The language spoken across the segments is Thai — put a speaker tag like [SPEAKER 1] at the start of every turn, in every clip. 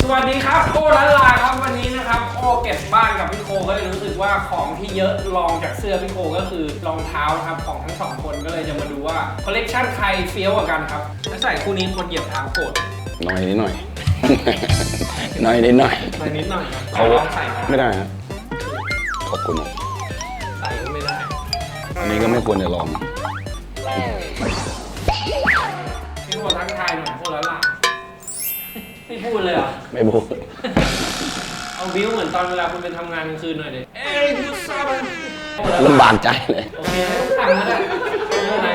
[SPEAKER 1] สวัสดีครับโอ้ลันลาครับวันนี้นะครับโอ้เก็บบ้านกับพี่โคก็เลยรู้สึกว่าของที่เยอะรองจากเสื้อพี่โคก็คือรองเท้านะครับของทั้งสองคนก็เลยจะมาดูว่าคอลเลกชันใครเฟี้ยวกว่ากันครับถ้าใส่คู่นี้คนเหยียบเท้าโกรธ
[SPEAKER 2] หน่อยนิดหน่อย หน่อยนิดหน่อย
[SPEAKER 1] ใส่นิดหน่อยครับ
[SPEAKER 2] เขา
[SPEAKER 1] ลองใส่นะ
[SPEAKER 2] ไม่ได้ฮะขอบคุณ
[SPEAKER 1] ใส่ก็ไม่ได้
[SPEAKER 2] อันนี้ก็ไม่ควรจะลอง
[SPEAKER 1] พี่โคทักทายหน่อยโคลันลา ไม่พูดเลยเหรอ
[SPEAKER 2] ไม่พูด
[SPEAKER 1] เอาบิวเหมือนตอนเวลาคุณไปทำงานกลางคืนหน่อยดิเอ้ยยูซับ
[SPEAKER 2] ลำบากใจเลย
[SPEAKER 1] โอเคไม่ต้องสั่งก็ได้คู่ไหน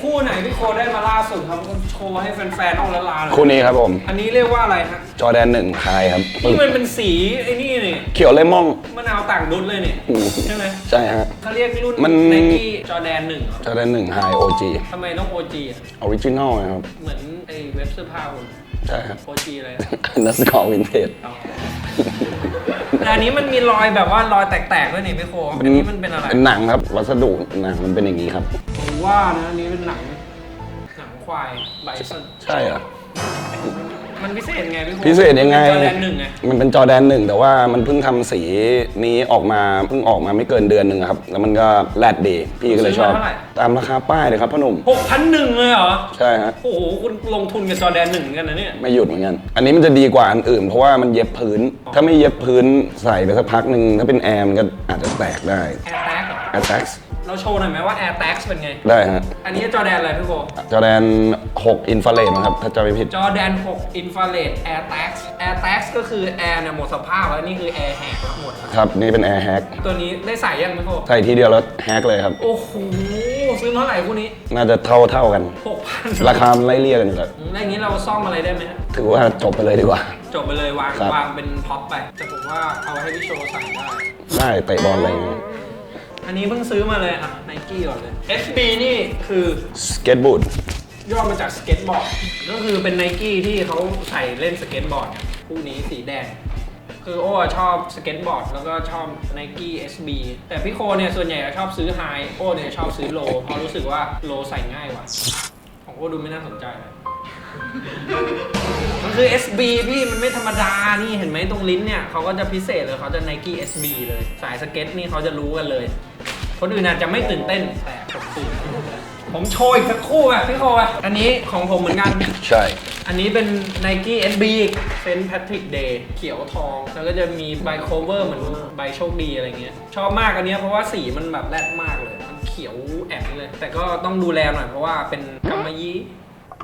[SPEAKER 1] คู่ไหนพี่โคได้มาล่าสุดครับโชว์ให้แฟนๆต้องละลาเลย
[SPEAKER 2] คู่นี้ครับผม
[SPEAKER 1] อันนี้เรียกว่าอะไรฮะ
[SPEAKER 2] จอแดนหนึ่งคายครับ
[SPEAKER 1] นี่มันเป็นสีไอ้นี่นี่
[SPEAKER 2] เขียวเลมอน
[SPEAKER 1] มะนาวต่างดุดเลยนี่
[SPEAKER 2] อืม
[SPEAKER 1] ใช่ไหม
[SPEAKER 2] ใช่ฮะ
[SPEAKER 1] เขาเรียกรุ่น
[SPEAKER 2] มัน
[SPEAKER 1] ไนกี้จอแดนหนึ่งเหรอ
[SPEAKER 2] จอแดนหนึ่งไฮโอจี
[SPEAKER 1] ทำไมต้อง OG อะ
[SPEAKER 2] ออริจินอลนะครับ
[SPEAKER 1] เหมือนไอ้เว็บเสื้อผ้าคุณ
[SPEAKER 2] ใช่ครับ
[SPEAKER 1] OG อะไรนะ
[SPEAKER 2] นัสกอร์วินเทจ
[SPEAKER 1] เอาแต่อันนี้มันมีรอยแบบว่ารอยแตกๆด้วยนี่พี่โคอันนี้มันเป็นอะไร
[SPEAKER 2] เป็นหนังครับ วัสดุหนังมันเป็นอย่างนี้ครับ
[SPEAKER 1] ผมว่านะอันนี้เป็นหนังหนังควายไบซัน
[SPEAKER 2] ใช่เหรอ
[SPEAKER 1] มันพิเศษไงพี่โค
[SPEAKER 2] พิเศษยังไง
[SPEAKER 1] จอแดนหนึ่งไง
[SPEAKER 2] มันเป็นจอแดนหนึ่งแต่ว่ามันเพิ่งทำสีนี้ออกมาเพิ่งออกมาไม่เกินเดือนหนึ่งอะครับ แล้วมันก็แรดดีพี่ก็เลยชอบ
[SPEAKER 1] ซื้อมาเท่าไหร่
[SPEAKER 2] ตามราคาป้ายเลยครับพ่อหนุ่ม
[SPEAKER 1] หกพันหนึ่งเลยเหรอ
[SPEAKER 2] ใช่ฮะ
[SPEAKER 1] โอ้โห คุณลงทุนกับจอแดนหนึ่งเหมือนกันนะเนี่ย
[SPEAKER 2] ไม่หยุดเหมือนกัน อันนี้มันจะดีกว่าอันอื่น เพราะว่ามันเย็บพื้น ถ้าไม่เย็บพื้นใส่ไปสักพักหนึ่งถ้าเป็นแอร์มันก็อาจจะแตกได้
[SPEAKER 1] Air Tag เหรอ
[SPEAKER 2] แอร์แท็ก
[SPEAKER 1] เราโชว์หน่อยไหมว่า Air Tag เป็นไง
[SPEAKER 2] ได้ฮะ
[SPEAKER 1] อันนี้จอแดนอะไรพี่โบ
[SPEAKER 2] จอแดน 6 อินฟราเรดนะครับ ถ้าจำไม่ผิด
[SPEAKER 1] จอแดน 6 Infrared Air Tag Air Tag ก็คือแอร์เนี่ยหมดสภาพแล้วนี่คือแอร์แหกหมดแล้ว
[SPEAKER 2] ครับ นี่เป็นแอร์แฮก
[SPEAKER 1] ตัวนี้ได้ใส่ยังพี่โบ
[SPEAKER 2] ใส่ทีเดียวแล้วแฮกเลยครับ
[SPEAKER 1] โอ้โหซื้อเท่าไหร่คู่นี้
[SPEAKER 2] น่าจะเท่าเท่าๆกัน
[SPEAKER 1] 6,000
[SPEAKER 2] ราคามันไล่เลี่ยกันอยู่แล้ว
[SPEAKER 1] แล้วอย่างนี้เราซ่อมอะไรได้ไหมฮะ
[SPEAKER 2] ถือว่าจบไปเลยดีกว่า
[SPEAKER 1] จบไปเลยวาง
[SPEAKER 2] ครับ
[SPEAKER 1] วางเป็นพ็อปไปแต่ผมว่าเอาให้พี่โชว์ใส่ได้
[SPEAKER 2] ได้เตะบอลอะไรอย่างเงี้ย
[SPEAKER 1] อันนี้เพิ่งซื้อมาเลยอะไนกี้ก่อนเลย SB นี่คือ
[SPEAKER 2] สเก็ตบูด
[SPEAKER 1] ย่อมาจากสเก็ตบอร์ด ก็คือเป็นไนกี้ที่เขาใส่เล่นสเก็ตบอร์ดเนี่ยคู่นี้สีแดง คือโอ้ชอบสเก็ตบอร์ดแล้วก็ชอบไนกี้ SB แต่พี่โคเนี่ยส่วนใหญ่จะชอบซื้อไฮโอ้เนี่ยชอบซื้อโลเพราะรู้สึกว่าโลใส่ง่ายกว่า ของโอ้ดูไม่น่าสนใจเลย มันคือ SB พี่มันไม่ธรรมดา นี่เห็นไหมตรงลิ้นเนี่ยเขาก็จะพิเศษเลยเขาจะ Nike SB เลย สายสเก็ตนี่เขาจะรู้กันเลย คนอื่นอาจจะไม่ตื่นเต้นแต่ผมตื่นเต้นผมโชว์อีกสักคู่อะพี่โคอะอันนี้ของผมเหมือนกัน
[SPEAKER 2] ใช่
[SPEAKER 1] อันนี้เป็น Nike SB เป็น Patrick Day เขียวทอง แล้วก็จะมีใบโคเวอร์เหมือนใบโชคดีอะไรเงี้ย ชอบมากอันเนี้ยเพราะว่าสีมันแบบแรดมากเลย มันเขียวแอบเลย แต่ก็ต้องดูแลหน่อยเพราะว่าเป็นกำมะยี่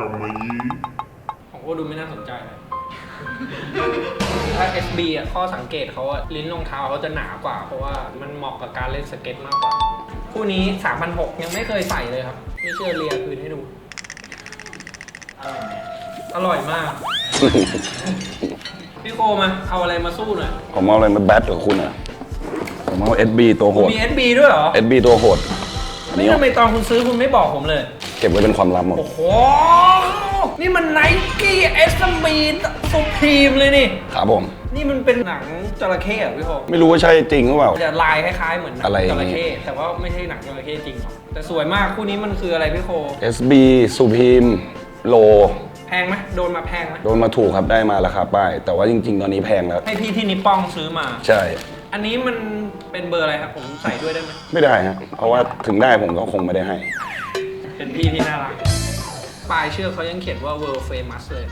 [SPEAKER 1] ของโอ้ดูไม่น่าสนใจเลยถ้า SB อะข้อสังเกตเขาอะลิ้นรองเท้าเขาจะหนากว่า เพราะว่ามันเหมาะกับการเล่นสเก็ตมากกว่า คู่นี้3,600ยังไม่เคยใส่เลยครับ ไม่เชื่อเรียคืนให้ดู อร่อยมาก พี่โคมา เอาอะไรมาสู้หน่อย
[SPEAKER 2] ผมเอาอะไรมาแบทกับคุณอะผมเอา SB ตัวโหด
[SPEAKER 1] มี SB ด้วยเหรอ
[SPEAKER 2] SB ตัวโหดอัน
[SPEAKER 1] นี่
[SPEAKER 2] นี้
[SPEAKER 1] ทำไมตอนคุณซื้อคุณไม่บอกผมเลย
[SPEAKER 2] เก็บไว้เป็นความลับหมด
[SPEAKER 1] โอ้โห นี่มันไนกี้ SB สุพรีมเลยนี่
[SPEAKER 2] ครับผม
[SPEAKER 1] นี่มันเป็นหนังจระเข้เหรอพี่โค
[SPEAKER 2] ไม่รู้ว่าใช่จริงหรือเปล่า
[SPEAKER 1] แต่ลายคล้ายๆเหมือนหนัง
[SPEAKER 2] อะไรอ
[SPEAKER 1] จ
[SPEAKER 2] ย่างงี้
[SPEAKER 1] ระเข้แต่ว่าไม่ใช่หนังจระเข้จริงหรอกแต่สวยมากคู่นี้มันคืออะไรพี่โค
[SPEAKER 2] SB Supreme Low
[SPEAKER 1] แพงไหมโดนมาแพงไหม
[SPEAKER 2] โดนมาถูกครับได้มาราคาป้าย แต่ว่าจริง ๆ ตอนนี้แพงแล้ว
[SPEAKER 1] ให้พี่ที่นิปป้องซื้อมา
[SPEAKER 2] ใช่
[SPEAKER 1] อันนี้มันเป็นเบอร์อะไรครับผมใส่ด้วยได้ไหม
[SPEAKER 2] ไม่ได้ฮะเพราะว่าถึงได้ผมก็คงไม่ได้ให้
[SPEAKER 1] เป็นพี่ที่น่ารักปลายเชือกเขายังเขียนว่า world famous เลย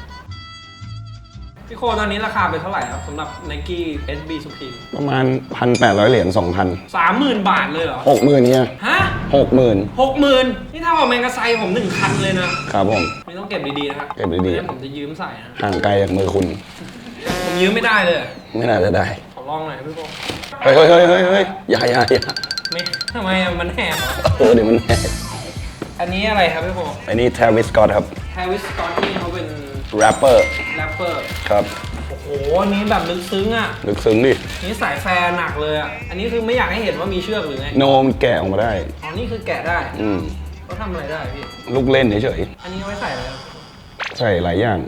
[SPEAKER 1] พี่โคตอนนี้ราคาไปเท่าไหร่ครับสำหรับ Nike SB Supreme
[SPEAKER 2] ประมาณ 1,800 เหรียญ 2,000
[SPEAKER 1] สามหมื่นบาทเลยเหรอ
[SPEAKER 2] 60,000เนี่ย
[SPEAKER 1] ฮะ
[SPEAKER 2] 60,000
[SPEAKER 1] หกหมื่นนี่เท่ากับแมงกะไซผมหนึ่งคันเลยนะ ครับ
[SPEAKER 2] ผม
[SPEAKER 1] นี่ต้องเก็บดีๆนะครับ
[SPEAKER 2] เก็บดีๆ
[SPEAKER 1] ไม่งั้นผมจะยืมใส่นะ
[SPEAKER 2] ห่างไกลจากมือคุณ
[SPEAKER 1] ผมยืมไม่ได้เลย
[SPEAKER 2] ไม่น่าจะได้
[SPEAKER 1] ขอลองหน่อยพี่โค
[SPEAKER 2] เฮ้ยเฮ้ยเฮ้ยเฮ้ยเฮ้ยอย่าอย่าอย่า
[SPEAKER 1] ไม่ทำไมอะมันแหบเหรอ
[SPEAKER 2] เออเดี๋ยวมันแหก
[SPEAKER 1] อันนี้อะไรครับพี่โค
[SPEAKER 2] อันนี้ Travis Scott ครับ
[SPEAKER 1] ทวิสกอตนี่เขาเป็น
[SPEAKER 2] แรปเปอร์
[SPEAKER 1] แรปเปอร์
[SPEAKER 2] ครับ
[SPEAKER 1] โอ้โหอันนี้แบบลึกซึ้งอะ
[SPEAKER 2] ลึกซึ้งดิ
[SPEAKER 1] นี่สายแฟร์หนักเลยอะ อันนี้คือไม่อยากให้เห็นว่ามีเชือกหรือไง
[SPEAKER 2] โนมแกะออกมาได้
[SPEAKER 1] อ๋อ นี่คือแกะได้
[SPEAKER 2] อืม
[SPEAKER 1] เขาทำอะไรได้พี่
[SPEAKER 2] ลูกเล่นเฉย
[SPEAKER 1] อันนี้เอาไว้ใส่อะไรครับ
[SPEAKER 2] ๆใส่หลายอย่าง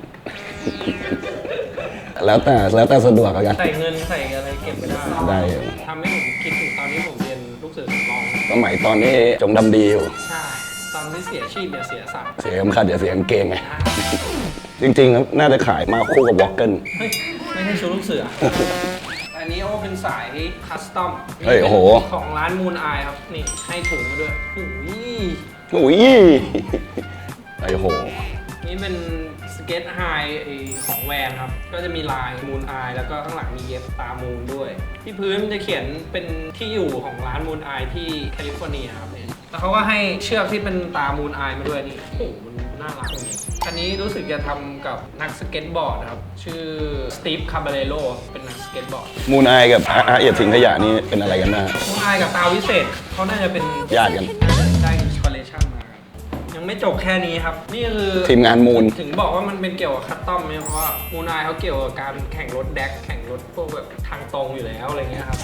[SPEAKER 2] แล้วแต่แล้วแต่สะดวกแล้วกัน
[SPEAKER 1] ใส่เงินใส่อะไรเก็บไม่ได้
[SPEAKER 2] ได้อยู่
[SPEAKER 1] ทำให้ผมคิดถึงตอนนี้ผมเรียนลูกเสือสำรอง
[SPEAKER 2] สมัยตอนนี้จงดำดีอยู่
[SPEAKER 1] ใช่ตอนที่เสียชีพเนี่ยเสียสัตว์
[SPEAKER 2] เสียเข็มขัดอย่าเสียกางเกงไง จริงๆครับน่าจะขายมาคู่กับวอลเกิล
[SPEAKER 1] เฮ้ยไม่ใช่ชุดลูกเสือ อันนี้โอ้เป็นสายคัสตอม
[SPEAKER 2] เฮ้ยโอ้โห
[SPEAKER 1] ของร้านมูนอายครับ นี่ให้ถุงมาด้วยโอ้ย
[SPEAKER 2] อุ้ยไอ้โห
[SPEAKER 1] นี่เป็นสเก็ตไฮของแวนครับ ก็จะมีลายมูนอายแล้วก็ข้างหลังมีเย็บตามูนด้วย ที่พื้นมันจะเขียนเป็นที่อยู่ของร้านมูนอายที่แคลิฟอร์เนียครับเนี่ย แล้วเขาก็ให้เชือกที่เป็นตามูนอายมาด้วยนี่โอ้โหมันน่ารักจริงๆอันนี้รู้สึกจะทำกับนักสเก็ตบอร์ดนะครับ ชื่อสตีฟคาบาเลโรเป็นนักสเก็ตบอร์ด
[SPEAKER 2] มูนไอายกับอาเอียดทิ้งขยะนี่เป็นอะไรกันบ้าง
[SPEAKER 1] มูนอายกับตาวิเศษเขาน่าจะเป็น
[SPEAKER 2] ญาติกัน
[SPEAKER 1] ได้อินสปิเรชันมาครับยังไม่จบแค่นี้ครับ นี่คือ
[SPEAKER 2] ทีมงานมูน
[SPEAKER 1] ถึงบอกว่ามันเป็นเกี่ยวกับคัสตอมเนี่ยเพราะว่ามูนายเขาเกี่ยวกับการแข่งรถแดกแข่งรถพวกแบบทางตรงอยู่แล้วอะไรเงี้ยครับ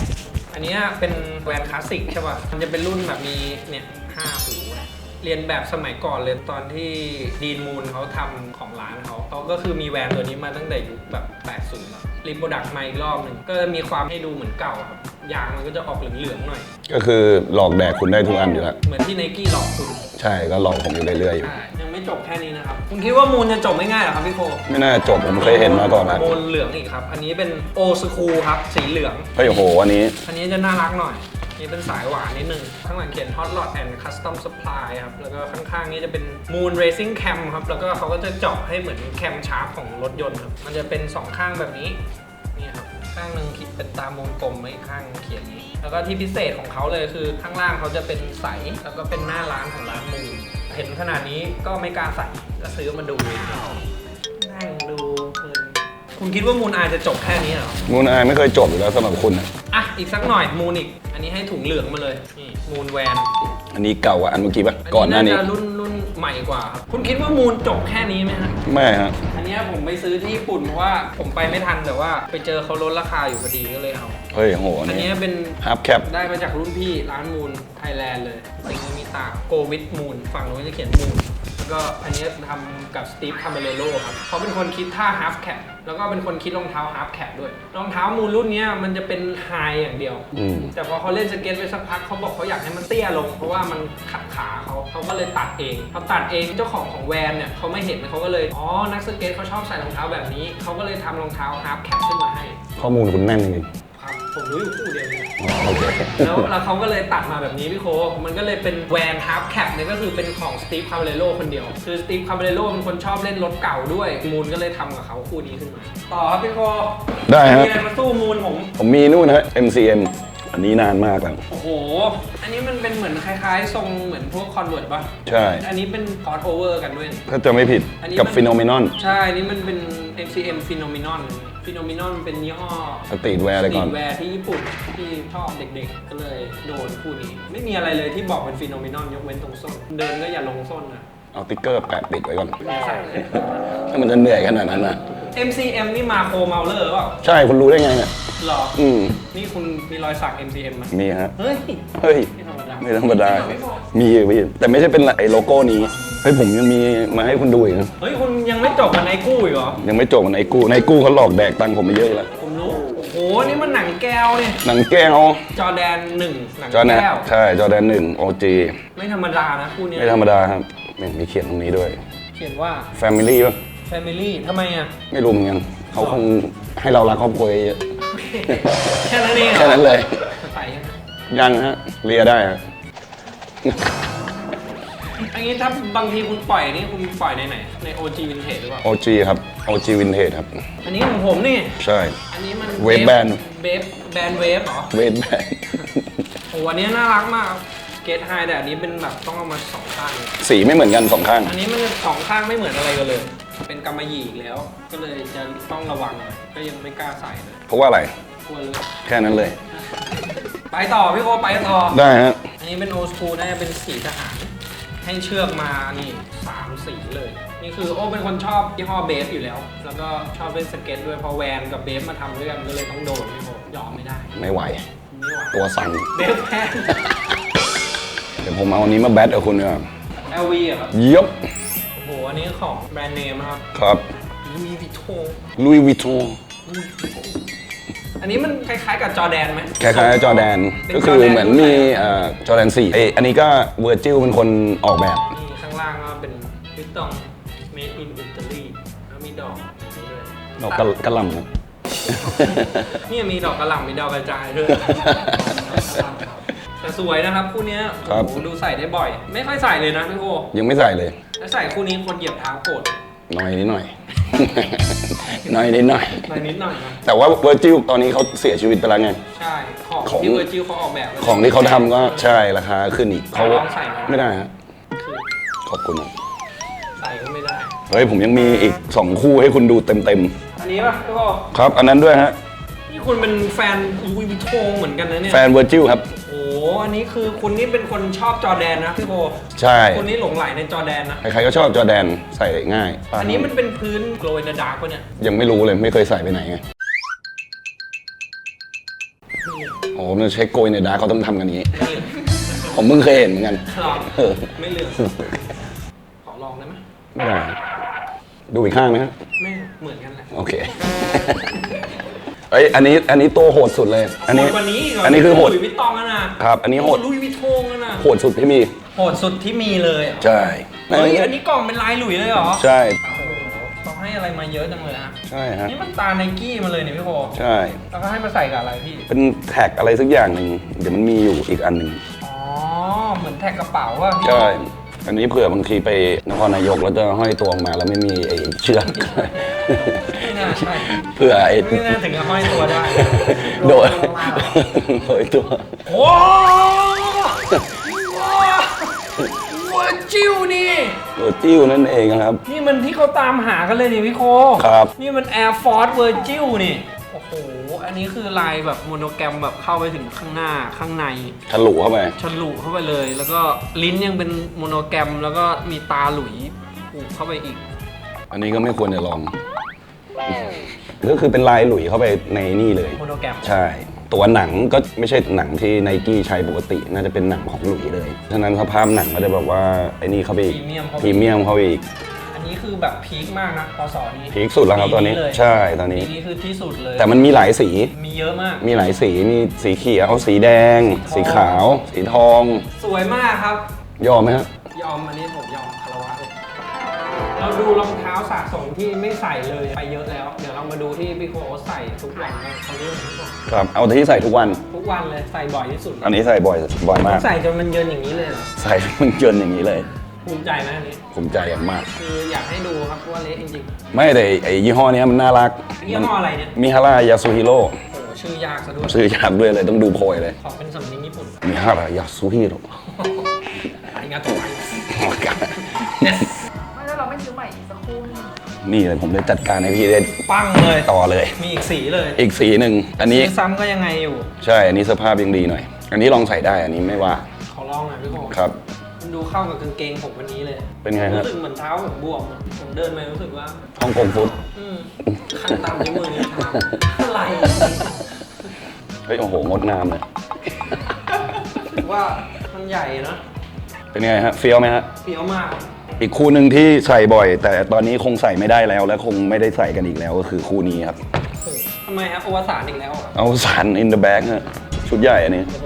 [SPEAKER 1] อันเนี้ยเป็นแวนคลาสสิกใช่ป่ะ มันจะเป็นรุ่นแบบมีเนี่ยห้าหูอะเรียนแบบสมัยก่อนเลยตอนที่ดีนมูนเขาทำของร้านเขาเขาก็คือมีแวนตัวนี้มาตั้งแต่ยุคแบบ 80 แล้วรีโปรดักต์มาอีกรอบหนึ่งก็จะมีความให้ดูเหมือนเก่าครับยางมันก็จะออกเหลืองๆหน่อย
[SPEAKER 2] ก็คือหลอกแดกคุณได้ทุกอันอยู่แล้ว
[SPEAKER 1] เหมือนที่ไนกี้หลอกคุณ
[SPEAKER 2] ใช่ก็หลอกผมอยู่เรื่อยๆอยู่
[SPEAKER 1] ใช่ยังไม่ จบแค่นี้นะครับคุณคิดว่ามูลจะจบไม่ง่ายเหรอครับพี่โค
[SPEAKER 2] ไม่น่าจบผมเคยเห็นมาก่อนนะ
[SPEAKER 1] มูลเหลืองอีกครับ อันนี้เป็นโอสคูครับสีเหลือง
[SPEAKER 2] เฮ้ยโอ้โหอันนี้
[SPEAKER 1] อันนี้จะน่ารักหน่อยนี่เป็นสายหวานนิดนึง ข้างหลังเขียน Hot Rod and Custom Supply ครับ แล้วก็ข้างๆนี้จะเป็น Moon Racing Cam ครับ แล้วก็เขาก็จะเจาะให้เหมือนแคมชาร์ปของรถยนต์ครับ มันจะเป็นสองข้างแบบนี้ นี่ครับ ข้างหนึ่งคิดเป็นตามวงกลมไว้อีกข้างเขียนอย่างนี้ แล้วก็ที่พิเศษของเขาเลยคือข้างล่างเขาจะเป็นใส แล้วก็เป็นหน้าร้านของร้านมูน เห็นขนาดนี้ก็ไม่กล้าใส่ก็ซื้อมาดูนั่งดูเพลินคุณคิดว่ามูนอายจะจบแค่นี้เหรอ
[SPEAKER 2] มูนไอายไม่เคยจบอยู่แล้วสำหรับคุณอะ
[SPEAKER 1] อะ อีกสักหน่อยมูนอีก อันนี้ให้ถุงเหลืองมาเลย นี่มูนแวน
[SPEAKER 2] อันนี้เก่ากว่าอันเมื่อกี้ปะก่อนหน้านี้
[SPEAKER 1] จะรุ่นรุ่นใหม่กว่าครับ คุณคิดว่ามูนจบแค่นี้ไหมฮะ
[SPEAKER 2] ไม่ฮะ
[SPEAKER 1] อันเนี้ยผมไปซื้อที่ญี่ปุ่นเพราะว่าผมไปไม่ทันแต่ว่าไปเจอเขาลดราคาอยู่พอดีก็เลยเอา
[SPEAKER 2] เฮ้ยโห อัน
[SPEAKER 1] อัน
[SPEAKER 2] นี้
[SPEAKER 1] เนี้ยเป็น
[SPEAKER 2] ฮับแคป
[SPEAKER 1] ได้มาจากรุ่นพี่ร้านมูนไทยแลนด์เลยเป็นมีตาโกวิดมูนฝั่งนู้นจะเขียนมูนแล้ว ก็อันเนี้ยทำกับสตีฟคาเมเลโรครับเขาเป็นคนคิดท่าฮาฟแคปแล้วก็เป็นคนคิดรองเท้าฮาฟแคปด้วย รองเท้ามูนรุ่นเนี้ยมันจะเป็นไฮอย่างเดียว
[SPEAKER 2] อืม
[SPEAKER 1] แต่พอเขาเล่นสเก็ตไปสักพักเขาบอกเขาอยากให้มันเตี้ยลง เพราะว่ามันขัดขาเขาเขาก็เลยตัดเองเขาตัดเองเจ้าของของแวนเนี่ยเขาไม่เห็นเขาก็เลยอ๋อนักสเก็ตเขาชอบใส่รองเท้าแบบนี้เขาก็เลยทำรองเท้าฮาฟแคปขึ้นมาให้
[SPEAKER 2] ข้อมูลคุณแน่นจริง
[SPEAKER 1] ครับ ผมรู้อยู่คู่เดียวเนี่ย
[SPEAKER 2] ๆอ๋อโอเค
[SPEAKER 1] แล้วแล้วเขาก็เลยตัดมาแบบนี้พี่โคมันก็เลยเป็นแวนฮาร์ปแคปเนี่ยก็คือเป็นของสตีฟคา b เ l โ o คนเดียว คือสตีฟคา b เ l โ o เป็นคนชอบเล่นรถเก่าด้วยมูนก็เลยทำกับเขาคู่นี้ขึ้นมา ต่อครับพี่โค
[SPEAKER 2] ได้ฮะ
[SPEAKER 1] มีอะไรมาสู้มูนผม
[SPEAKER 2] ผมมีนู่นฮะ MCM อันนี้นานมากแล้ว
[SPEAKER 1] โอ้โห อันนี้มันเป็นเหมือนคล้ายๆ ทรงเหมือนพวกคอนเวิร์ตป่ะ
[SPEAKER 2] ใช่
[SPEAKER 1] อันนี้เป็นคอร์ s โอเวอร์กันด้วยนี่
[SPEAKER 2] ถ้าจะไม่ผิด
[SPEAKER 1] อันนี้
[SPEAKER 2] กับ
[SPEAKER 1] มัน
[SPEAKER 2] ฟิโนเมนอน
[SPEAKER 1] ใช่ อันนี้มันเป็น MCM Phenomenon Phenomenon เป็นยี่ห้อ
[SPEAKER 2] สตรีทแวร์อะไรก่อน
[SPEAKER 1] สตรีทแวร์ที่ญี่ปุ่นที่ชอบเด็กๆ ก็เลยโดนคู่นี้ ไม่มีอะไรเลยที่บอกเป็นฟีโนเมนอนยกเว้นตรงส้น เดินก็อย่าลงส้นนะ
[SPEAKER 2] เอาติ๊กเกอร์แปะติดไว้ก่อน
[SPEAKER 1] อย่าใส่เลย
[SPEAKER 2] ถ้ามันจะเหนื่อยขนาดนั้นนะ
[SPEAKER 1] MCM นี่มาโคเมาเลอร์เปล่า
[SPEAKER 2] ใช่คุณรู้ได้ไงเนี่ย
[SPEAKER 1] หรอ
[SPEAKER 2] อืม
[SPEAKER 1] นี่คุณมีรอยสัก MCM ไหม
[SPEAKER 2] มีฮะ
[SPEAKER 1] เฮ้ย
[SPEAKER 2] เฮ้ย
[SPEAKER 1] ไม่ธรรมดา
[SPEAKER 2] ไม่ธรรมดา
[SPEAKER 1] ไม่บอก
[SPEAKER 2] มีอยู่พี่แต่ไม่ใช่เป็นไอ้โลโก้นี้เฮ้ยผมยังมีมาให้คุณดูอีกนะ
[SPEAKER 1] เฮ้ยคุณยังไม่จบกับไนกู้อีกเหรอ
[SPEAKER 2] ยังไม่จบกับไนกู้ไนกู้เขาหลอกแดกตังค์ผมไปเยอะแล้ว
[SPEAKER 1] ผมรู้ โอ้โห นี่มันหนังแก้วเนี่ย
[SPEAKER 2] หนังแก้ว
[SPEAKER 1] จอแดนหนึ่งหนัง
[SPEAKER 2] จอแดน
[SPEAKER 1] แก้ว
[SPEAKER 2] ใช่จอแดนหนึ่งโอจี
[SPEAKER 1] ไม่ธรรมดานะคู่เนี้ย
[SPEAKER 2] ไม่ธรรมดาครับแม่งมีเขียนตรงนี้ด้วย
[SPEAKER 1] เขียนว่า
[SPEAKER 2] Family ป่ะ
[SPEAKER 1] Family ทำไมอะ
[SPEAKER 2] ไม่รู้เหมือนกันเขาคงให้เรารักครอบครัวเยอะ
[SPEAKER 1] แค่นั้นเองหรอ
[SPEAKER 2] แค่นั้นเลย
[SPEAKER 1] ใส่ยังไง
[SPEAKER 2] ยังฮะเลียได้ฮะ
[SPEAKER 1] อันนี้ถ้าบางทีคุณปล่อยนี่คุณปล่อยในไหน ใน OG Vintage หรือเปล่า
[SPEAKER 2] โอจีครับโอจีวินเทจครับ
[SPEAKER 1] อันนี้ของผมนี่
[SPEAKER 2] ใช่
[SPEAKER 1] อันนี้มัน
[SPEAKER 2] Wave Band
[SPEAKER 1] เวฟแบนเวฟเหรอ
[SPEAKER 2] เวทแบน
[SPEAKER 1] โอ้อันนี้น่ารักมากเกตไฮแต่อันนี้เป็นแบบต้องเอามาสองข้าง
[SPEAKER 2] สีไม่เหมือนกันสองข้าง
[SPEAKER 1] อันนี้มันสองข้างไม่เหมือนอะไรกันเลย เป็นกำมะหยี่อีกแล้ว ก็เลยจะต้องระวังหน่อยก็ยังไม่กล้าใส่เลย
[SPEAKER 2] เพราะว่าอะไร
[SPEAKER 1] กลัวเลย
[SPEAKER 2] แค่นั้นเลย
[SPEAKER 1] ไปต่อพี่โอไปต่อ
[SPEAKER 2] ได้ฮะ
[SPEAKER 1] อันนี้เป็นโอสคูน่าจะเป็นสีทหาร ให้เชือกมานี่สามสีเลย นี่คือโอ้เป็นคนชอบยี่ห้อเบฟอยู่แล้ว แล้วก็ชอบเล่นสเก็ตด้วยพอแวนกับเบฟมาทำด้วยกันก็เลยต้องโดนพี่โอยอมไม่ได้
[SPEAKER 2] ไม่ไหว
[SPEAKER 1] ไม่ไหว
[SPEAKER 2] ตัวสั่น
[SPEAKER 1] เบฟแพง
[SPEAKER 2] เดี๋ยวผมเอาอันนี้มาแบทกับคุณเนี่ย
[SPEAKER 1] LV อะครับ
[SPEAKER 2] ยบ
[SPEAKER 1] โอ้โหอันนี้ของแบรนด์เนมนะครับ
[SPEAKER 2] ครับ
[SPEAKER 1] มีวิโต
[SPEAKER 2] ลุยวิทง
[SPEAKER 1] อันนี้มันคล้ายๆกับจอแดนไหม
[SPEAKER 2] คล้ายๆจอแดน
[SPEAKER 1] เป็น
[SPEAKER 2] ก็คือ
[SPEAKER 1] Jordan
[SPEAKER 2] เหมือนมีจอแดนสี่เอยอันนี้ก็เวอร์จิลเป็นคนออกแบบ
[SPEAKER 1] นี่ข้างล่างก็เป็นวิตตอง made in Italy แล้วมี
[SPEAKER 2] ดอกกระกระหล่ำครับ
[SPEAKER 1] เนี่ยมีดอกกระหล่ำมีดาวกระจายด้วยแต่สวยนะครับคู่เนี้ย
[SPEAKER 2] ครับ
[SPEAKER 1] โอ้โหดูใส่ได้บ่อย ไม่ค่อยใส่เลยนะพี่โค
[SPEAKER 2] ยังไม่ใส่เลย
[SPEAKER 1] แล้วใส่คู่นี้คนเหยียบเท้าโกรธ
[SPEAKER 2] หน่อยนิดหน่อยห น่อยนิดหน่อย
[SPEAKER 1] หน่อยนิดหน่อยนะ
[SPEAKER 2] แต่ว่าเวอร์จิลตอนนี้เขาเสียชีวิตไปแล้วไง
[SPEAKER 1] ใช่ของ
[SPEAKER 2] ของ
[SPEAKER 1] ที่เวอร์จิลเขาออกแบบไว้
[SPEAKER 2] ของที่เขาทำก็ใช่ราคาขึ้นอีกเขา
[SPEAKER 1] ลองใส่หน่อย
[SPEAKER 2] ไม่ได้ฮะ
[SPEAKER 1] คือ
[SPEAKER 2] ขอบคุณครับ
[SPEAKER 1] ใส่ก็ไม่ได้
[SPEAKER 2] เฮ้ยผมยังมีอีก 2 คู่ให้คุณดูเต็ม
[SPEAKER 1] อันนี้ป่ะพี่โค
[SPEAKER 2] ๆครับ อันนั้นด้วยฮะ
[SPEAKER 1] นี่คุณเป็นแฟนลุยวิโทงเหมือนกันนะเนี่ย
[SPEAKER 2] แฟนเวอร์จิลครับ
[SPEAKER 1] โอ้โหอันนี้คือคุณนี่เป็นคนชอบจอร์แดนนะพี่โค
[SPEAKER 2] ใช่
[SPEAKER 1] คุณนี่หลงไหลในจอร์แดนนะ
[SPEAKER 2] ใครๆก็ชอบจอร์แดนใส่ง่าย
[SPEAKER 1] อันนี้มันเป็นพื้นโกลว์ในดาร์กปะเนี่ย
[SPEAKER 2] ยังไม่รู้เลยไม่เคยใส่ไปไหนไงโอ้มันใช้โกยในดาร์กเขาต้องทำกันอย่างนี้
[SPEAKER 1] ไม่เหลือง
[SPEAKER 2] ผมเพิ่งเคยเห็นเหมือนกัน
[SPEAKER 1] หรอ
[SPEAKER 2] เออ
[SPEAKER 1] ไม่เหลืองขอลองได้ไหม
[SPEAKER 2] ไม่ได้ ดูอีกข้างไหมฮะ
[SPEAKER 1] ไม่เหมือนกันแหละ
[SPEAKER 2] โอเค เอ้ยอันนี้อันนี้ตัวโหดสุดเลย อันนี้
[SPEAKER 1] โหดกว่านี้ก
[SPEAKER 2] อันนี้คือโหด
[SPEAKER 1] ลุยวิตตองอะนะครับ
[SPEAKER 2] อันนี้โหด
[SPEAKER 1] ลุยวิโทงอะนะ
[SPEAKER 2] โหดสุดที่มี
[SPEAKER 1] โหดสุดที่มีเลยเหรอ
[SPEAKER 2] ใช่
[SPEAKER 1] เฮ้ยอันนี้กล่องเป็นลายหลุยเลยเหรอ
[SPEAKER 2] ใช่
[SPEAKER 1] โอ้โหเขาให้อะไรมาเยอะจังเลยฮะ
[SPEAKER 2] ใช่ฮะ
[SPEAKER 1] นี่มันตาไนกี้มาเลยเนี่ยพี่โค
[SPEAKER 2] ใช่
[SPEAKER 1] แล้วก็ให้มาใส่กับอะไรพี่
[SPEAKER 2] เป็นแท็กอะไรสักอย่างหนึ่งเดี๋ยวมันมีอยู่อีกอันหนึ่ง
[SPEAKER 1] อ๋อ เหมือนแท็กกระเป๋าว่ะพี่
[SPEAKER 2] ใช่ อันนี้เผื่อบางทีไปนครนายกแล้วจะห้อยตัวออกมาแล้วไม่มีไอ้เชือก
[SPEAKER 1] ไม่น่าใช่
[SPEAKER 2] เผื่อไอ้
[SPEAKER 1] ไม่น่าถึงกับห้อยตัวได้
[SPEAKER 2] โดยโดยตัว
[SPEAKER 1] โอ้เวอร์จิวนี่
[SPEAKER 2] ตัวจิ้วนั่นเองครับ
[SPEAKER 1] นี่มันที่เขาตามหากันเลยนี่พี่โค
[SPEAKER 2] ครับ
[SPEAKER 1] นี่มัน Air Force Virgil นี่ โอ้โห อันนี้คือลายแบบโมโนแกรมแบบเข้าไปถึงข้างหน้าข้างใน
[SPEAKER 2] ฉลุเข้าไป
[SPEAKER 1] ฉลุเข้าไปเลย แล้วก็ลิ้นยังเป็นโมโนแกรม แล้วก็มีตาหลุยผูกเข้าไปอีก
[SPEAKER 2] อันนี้ก็ไม่ควรจะลอง ก็คือเป็นลายหลุยเข้าไปในนี่เลย
[SPEAKER 1] โมโนแกรม
[SPEAKER 2] ใช่ ตัวหนังก็ไม่ใช่หนังที่ไนกี้ใช้ปกติ น่าจะเป็นหนังของหลุยเลย ฉะนั้นสภาพหนังก็จะแบบว่าไอ้นี่เข้าไปอีก
[SPEAKER 1] พรีเมียมเข้าไป
[SPEAKER 2] พรีเมียมเข้าไปอีก
[SPEAKER 1] อั นนี้คือแบบพีคมากนะพศนี้
[SPEAKER 2] พีคสุดแล้วครับตอนนี้
[SPEAKER 1] ปีเลย
[SPEAKER 2] ใช่ตอนนี้
[SPEAKER 1] ปีนี้คือที่สุดเลย
[SPEAKER 2] แต่มันมีหลายสี
[SPEAKER 1] มีเยอะมาก
[SPEAKER 2] มีหลายสี มีสีเขียว สีแดง
[SPEAKER 1] สี
[SPEAKER 2] สี
[SPEAKER 1] ทอง
[SPEAKER 2] ขาว สีทอง
[SPEAKER 1] สวยมากครับ
[SPEAKER 2] ยอมไหมฮะ
[SPEAKER 1] ยอมอันนี้ผมยอมคารวะเลยเราดูรองเท้าสะสมที่ไม่ใส่เลยไปเยอะแล้ว เดี๋ยวเรามาดูที่พี่โคใส่ทุกวันเลยเขาเรียกว่าทุกวัน
[SPEAKER 2] ครับ เอาที่ใส่ทุกวัน
[SPEAKER 1] ทุกวันเลยใส่บ่อยที่สุด
[SPEAKER 2] อันนี้ใส่บ่อยบ่อยมาก
[SPEAKER 1] ใส่จนมันเยินอย่างนี้เลยเหรอ
[SPEAKER 2] ใส่มันเกินอย่างนี้เลย
[SPEAKER 1] ภูมิใจไหมอันนี้
[SPEAKER 2] ภูมิใจอย่างมาก
[SPEAKER 1] คืออยากให้ดูครับว่าเละจริง
[SPEAKER 2] ไม่แต่ไอ้ยี่ห้อเนี้ยมันน่ารัก
[SPEAKER 1] ๆยี่ห้ออะไรเนี่ย
[SPEAKER 2] มิฮารายาสุฮิโร่
[SPEAKER 1] โอ้โหชื่อยากซะด้วย
[SPEAKER 2] ซื้อยากด้วยเลยต้องดูโพยเลย
[SPEAKER 1] ขอเป็นสำเนียงญี่ปุ่น
[SPEAKER 2] มิฮารายาสุฮิโร่
[SPEAKER 1] อาริงาโตะ yes
[SPEAKER 3] ไม่แล้วเราไม่ซื้อใหม่อีกสักคู่หนึง
[SPEAKER 2] นี่เลยผมได้จัดการให้พี่ได้
[SPEAKER 1] ปังเลย
[SPEAKER 2] ต่อเลย
[SPEAKER 1] มีอีกสีเลย
[SPEAKER 2] อีกสีหนึ่งอันนี้
[SPEAKER 1] ซื้ซ้ำก็ยังไงอยู่
[SPEAKER 2] ใช่อันนี้สภาพยังดีหน่อย อันนี้ลองใส่ได้อันนี้ไม่ว่า
[SPEAKER 1] ขอลองหน่อยพี่โค
[SPEAKER 2] ครับ
[SPEAKER 1] มัน ดูเข้ากับกางเกงผมวันนี้เลย
[SPEAKER 2] เป็นไงฮะ
[SPEAKER 1] รู้สึกเหมือนเท้าผมบวมอะผมเดินไปรู้สึกว่า
[SPEAKER 2] ฮ่องกงฟุต
[SPEAKER 1] อืมขั้นต่ำที่มือนี้เท้าอะไร
[SPEAKER 2] เฮ้ย โอ้โห งดงามเลย
[SPEAKER 1] ถือว่ามันใหญ่นะ
[SPEAKER 2] เป็นไงฮะ เฟี้ยวไหมฮะ
[SPEAKER 1] เฟี้ยวมาก
[SPEAKER 2] อีกคู่หนึ่งที่ใส่บ่อย แต่ตอนนี้คงใส่ไม่ได้แล้ว และคงไม่ได้ใส่กันอีกแล้วก็คือคู่นี้ครับ
[SPEAKER 1] โอ้โหทำไมครับอวสานอีกแล้วอะ
[SPEAKER 2] เอาสาร in the bag ฮะ ชุดใหญ่อันนี้
[SPEAKER 1] โอ้โหอว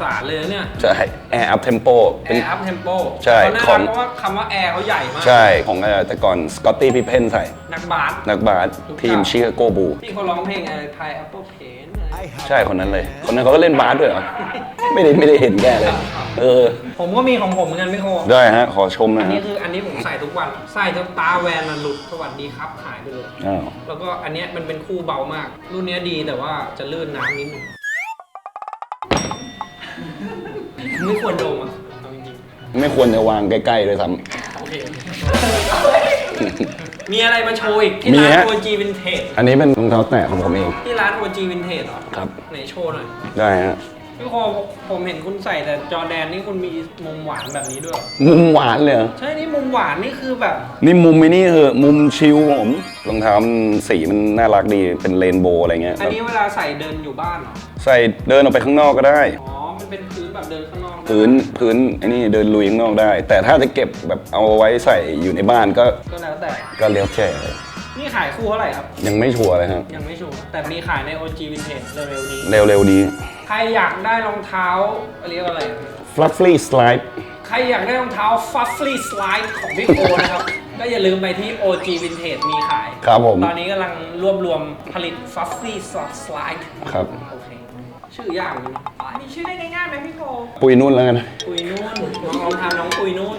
[SPEAKER 1] สานเลยนะเนี่ย
[SPEAKER 2] ใช่ air up tempo
[SPEAKER 1] แอ
[SPEAKER 2] เป็น
[SPEAKER 1] ร์อัพเทมโป
[SPEAKER 2] ใช่
[SPEAKER 1] น่า
[SPEAKER 2] ขอ
[SPEAKER 1] รั
[SPEAKER 2] ง
[SPEAKER 1] กเพราะว่าคำว่าแอร์เขาใหญ่มาก
[SPEAKER 2] ใช่ของเอ่อแต่ก่อนสกอตตี้พิเพนใส่
[SPEAKER 1] นักบาส
[SPEAKER 2] นักบาสทีมชิคาโกบู
[SPEAKER 1] ที่เขาร้องเพลงอะไรไทยแอปเปิลเพน
[SPEAKER 2] ใช่คนนั้นเลย คนนั้นเขาก็เล่นบาสด้วยเหรอ ไม่ได้ไม่ได้เห็นแกเลย เออ
[SPEAKER 1] ผมก็มีของผมเหมือนกันพี่โค
[SPEAKER 2] ได้ฮะ ขอชม
[SPEAKER 1] อั
[SPEAKER 2] นะ
[SPEAKER 1] นนี้
[SPEAKER 2] ฮะ
[SPEAKER 1] คืออันนี้ผมใส่ทุกวัน ใส่จนตาแวนมันหลุดสวัสดีครับหายไปเลย
[SPEAKER 2] อ้าว
[SPEAKER 1] แล้วก็อันเนี้ยมันเป็นคู่เบามาก รุ่นเนี้ยดีแต่ว่าจะลื่นน้ำนิดนึง ไม่ควรดมอะเอาจริง
[SPEAKER 2] ไม่ควรจะวางใกล้ๆเลยซ้
[SPEAKER 1] ๆโอเคมีอะไรมาโชว์อีกที่
[SPEAKER 2] มี
[SPEAKER 1] ร้าน
[SPEAKER 2] ฮะ
[SPEAKER 1] OG Vintage ำ
[SPEAKER 2] อันนี้เป็นรองเท้าแตะของผมเอง
[SPEAKER 1] ที่ร้าน OG Vintage เหรอ
[SPEAKER 2] ครับ
[SPEAKER 1] ไหนโชว์หน่อย
[SPEAKER 2] ได้ฮะ
[SPEAKER 1] พี่โคผมเห็นคุณใส่แต่จอแดนนี่คุณมีมุมหวานแบบนี้ด้วยเหรอ
[SPEAKER 2] มุมหวานเลยเหรอ
[SPEAKER 1] ใช่นี่มุมหวานนี่คือแบบ
[SPEAKER 2] นี่มุมไอ้นี่เหอะมุมชิลผมรองเท้ามันสีมันน่ารักดีเป็นเรนโบว์อะไรเงี้ย
[SPEAKER 1] อันนี้เวลาใส่เดินอยู่บ้านเหรอ
[SPEAKER 2] ใส่เดินออกไปข้างนอกก็ได้
[SPEAKER 1] อ๋อ มันเป็นพื้นแบบเดินข้างนอก
[SPEAKER 2] พื้นพื้นไอ้นี่เดินลุยข้างนอกได้ แต่ถ้าจะเก็บแบบเอาไว้ใส่อยู่ในบ้านก็
[SPEAKER 1] ก็แล้วแต่
[SPEAKER 2] ก็เลี้ยวแช่เลย
[SPEAKER 1] นี่ขายคู่เท่าไหร่ครับ
[SPEAKER 2] ยังไม่ชัวร์เลยครับ
[SPEAKER 1] ยังไม่ชัวร์แต่มีขายใน OG Vintage เร็วๆนี้
[SPEAKER 2] เร็วๆดี
[SPEAKER 1] ใครอยากได้รองเท้าเรียกว่าอะไร
[SPEAKER 2] fluffy slide
[SPEAKER 1] ใครอยากได้รองเท้า Fuffly Slide ของพี่โคนะครับก็อย่าลืมไปที่ OG Vintage มีขาย
[SPEAKER 2] ครับผม
[SPEAKER 1] ตอนนี้กำลังรวบรวมผลิต Fluffy Soft Slide
[SPEAKER 2] ครับ
[SPEAKER 1] โอเค ชื่อยากอยู่นะ
[SPEAKER 3] มีชื่อได้ง่ายๆไหมพี่โค
[SPEAKER 2] ปุยนุ่นแล้วกัน
[SPEAKER 1] ปุยนุ่นน้องลองทำน้องปุยนุ่น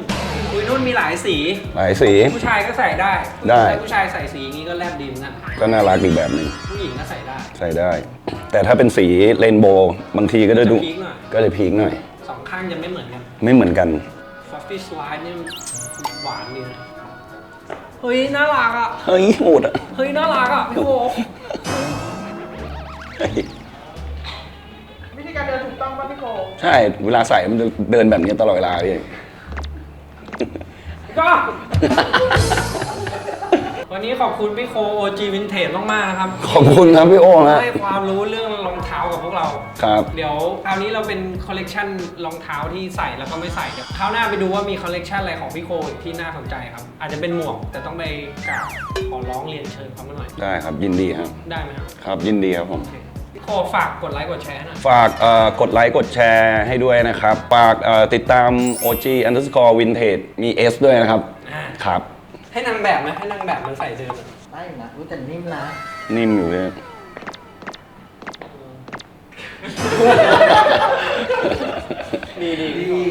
[SPEAKER 1] ปุยนุ่นมีหลายสี
[SPEAKER 2] หลายสี
[SPEAKER 1] ผู้ชายก็ใส่ได้
[SPEAKER 2] ได้
[SPEAKER 1] แต่ผู้ชายใส่สีนี้ก็แลบดินนะ
[SPEAKER 2] ก็น่ารักอีกแบบหนึ่ง
[SPEAKER 1] ผู้หญิงก็ใส่ได้
[SPEAKER 2] ใส่ได้ แต่ถ้าเป็นสีเรนโบว์บางทีก็จะดู
[SPEAKER 1] จะพีคหน่อย
[SPEAKER 2] ก็จะพีคหน่อย
[SPEAKER 1] สองข้างจะไม่เหมือนกัน
[SPEAKER 2] ไม่เหมือนกัน
[SPEAKER 1] Fluffy Slide นี่หวานดีนะเฮ้ยน่ารักอะ
[SPEAKER 2] เฮ้ยโหดอะ
[SPEAKER 1] เฮ้ยน่ารักอะพี่โบ
[SPEAKER 2] เฮ้ย
[SPEAKER 3] วิ ธีการเดินถูกต้องป่ะพี่โค
[SPEAKER 2] ใช่ เวลาใส่มันจะเดินแบบนี้ตลอดเวลาพี่
[SPEAKER 1] ก็ วันนี้ขอบคุณพี่โค OG Vintage มากๆนะครับ
[SPEAKER 2] ขอบคุณครับพี่โอ้ฮะ
[SPEAKER 1] ให้ความรู้เรื่องรองเท้ากับพวกเรา
[SPEAKER 2] ครับ
[SPEAKER 1] เดี๋ยวคราวนี้เราเป็นคอลเลกชันรองเท้าที่ใส่แล้วก็ไม่ใส่เดี๋ยวคราวหน้าไปดูว่ามีคอลเลกชันอะไรของพี่โคอีกที่น่าสนใจครับ อาจจะเป็นหมวกแต่ต้องไปกราบขอร้องเรียนเชิญเขามาหน่อย
[SPEAKER 2] ได้ครับยินดีครับ
[SPEAKER 1] ได้ไหมครับ
[SPEAKER 2] ครับยินดีครับผม
[SPEAKER 1] โอเคพี่ โคฝากกดไลค์กดแชร์หน่อย
[SPEAKER 2] ฝากเอ่อกดไลค์กดแชร์ให้ด้วยนะครับ ฝากเอ่อติดตาม OG underscore vintage มี S ด้วยนะครับ
[SPEAKER 1] อ่า
[SPEAKER 2] ครับ
[SPEAKER 1] ให้นางแบบไหมให้นางแบบมันใส่เดินอะ
[SPEAKER 4] ได้อยู่นะรู้แต่นิ่มนะ
[SPEAKER 2] นิ่มอยู่เลย
[SPEAKER 1] ดีดี
[SPEAKER 4] ดี